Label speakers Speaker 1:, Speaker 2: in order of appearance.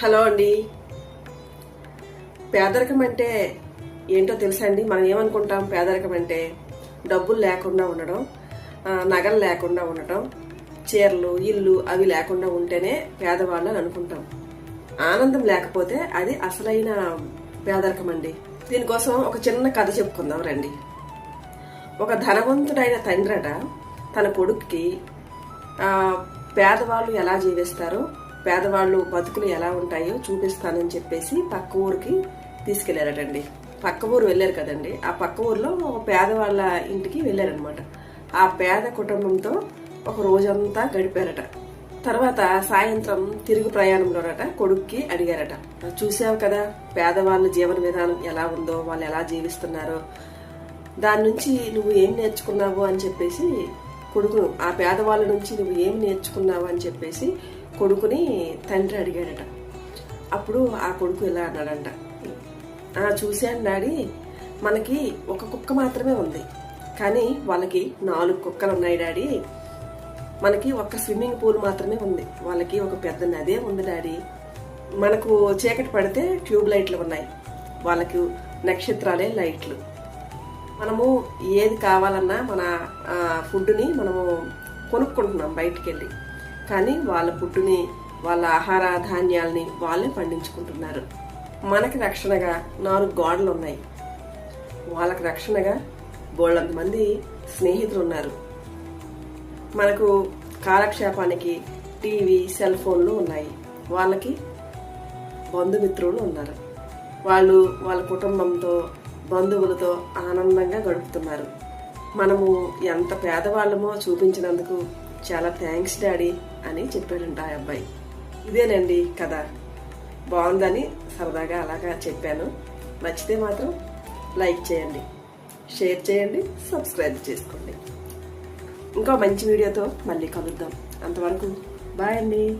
Speaker 1: Hello అండి. పేదరికం అంటే ఏంటో తెలుసా అండి? మనం ఏమనుకుంటాం? పేదరికం అంటే డబ్బులు లేకుండా ఉండడం నగలు లేకుండా ఉండటం చీరలు ఇల్లు అవి లేకుండా ఉంటేనే పేదవాళ్ళు అని అనుకుంటాం. ఆనందం లేకపోతే అది అసలైన పేదరికం అండి. దీనికోసం ఒక చిన్న కథ చెప్పుకుందాం రండి. ఒక ధనవంతుడైన తండ్రట తన కొడుక్కి పేదవాళ్ళు ఎలా జీవిస్తారో? పేదవాళ్ళు బతుకులు ఎలా ఉంటాయో చూపిస్తానని చెప్పేసి పక్క ఊరికి తీసుకెళ్ళారటండి. పక్క ఊరు వెళ్ళారు కదండి. ఆ పక్క ఊర్లో ఒక పేదవాళ్ళ ఇంటికి వెళ్ళారనమాట ఆ పేద కుటుంబంతో ఒక రోజంతా గడిపారట. తర్వాత సాయంత్రం తిరుగు ప్రయాణంలోనట కొడుక్కి అడిగారట. చూసావు కదా పేదవాళ్ళ జీవన విధానం ఎలా ఉందో వాళ్ళు ఎలా జీవిస్తున్నారో దాని నుంచి నువ్వు ఏం నేర్చుకున్నావు? అని చెప్పేసి కొడుకును ఆ పేదవాళ్ళ నుంచి నువ్వు ఏం నేర్చుకున్నావు అని చెప్పేసి కొడుకుని తండ్రి అడిగాడట. అప్పుడు ఆ కొడుకు ఇలా అన్నాడంట. చూశాను డాడీ మనకి ఒక కుక్క మాత్రమే ఉంది. కానీ వాళ్ళకి నాలుగు కుక్కలు ఉన్నాయి డాడీ. మనకి ఒక స్విమ్మింగ్ పూల్ మాత్రమే ఉంది. వాళ్ళకి ఒక పెద్ద నదే ఉంది డాడీ. మనకు చీకటి పడితే ట్యూబ్ లైట్లు ఉన్నాయి. వాళ్ళకు నక్షత్రాలే లైట్లు. మనము ఏది కావాలన్నా మన ఫుడ్ని మనము కొనుక్కుంటున్నాం బయటికి వెళ్ళి కానీ వాళ్ళ ఫుడ్ని వాళ్ళ ఆహార ధాన్యాల్ని వాళ్ళే పండించుకుంటున్నారు. మనకి రక్షణగా నాలుగు గోడలు ఉన్నాయి వాళ్ళకి రక్షణగా బోళ్ళంత మంది స్నేహితులు ఉన్నారు మనకు కాలక్షేపానికి టీవీ సెల్ ఫోన్లు ఉన్నాయి. వాళ్ళకి బంధుమిత్రులు ఉన్నారు. వాళ్ళు వాళ్ళ కుటుంబంతో బంధువులతో ఆనందంగా గడుపుతున్నారు. మనము ఎంత పేదవాళ్ళమో చూపించినందుకు చాలా థ్యాంక్స్ డాడీ అని చెప్పాడంట ఆ అబ్బాయి. ఇదేనండి కథ. బాగుందని సరదాగా అలాగా చెప్పాను. నచ్చితే మాత్రం లైక్ చేయండి షేర్ చేయండి సబ్స్క్రైబ్ చేసుకోండి. ఇంకో మంచి వీడియోతో మళ్ళీ కలుద్దాం. అంతవరకు బాయ్ అండి.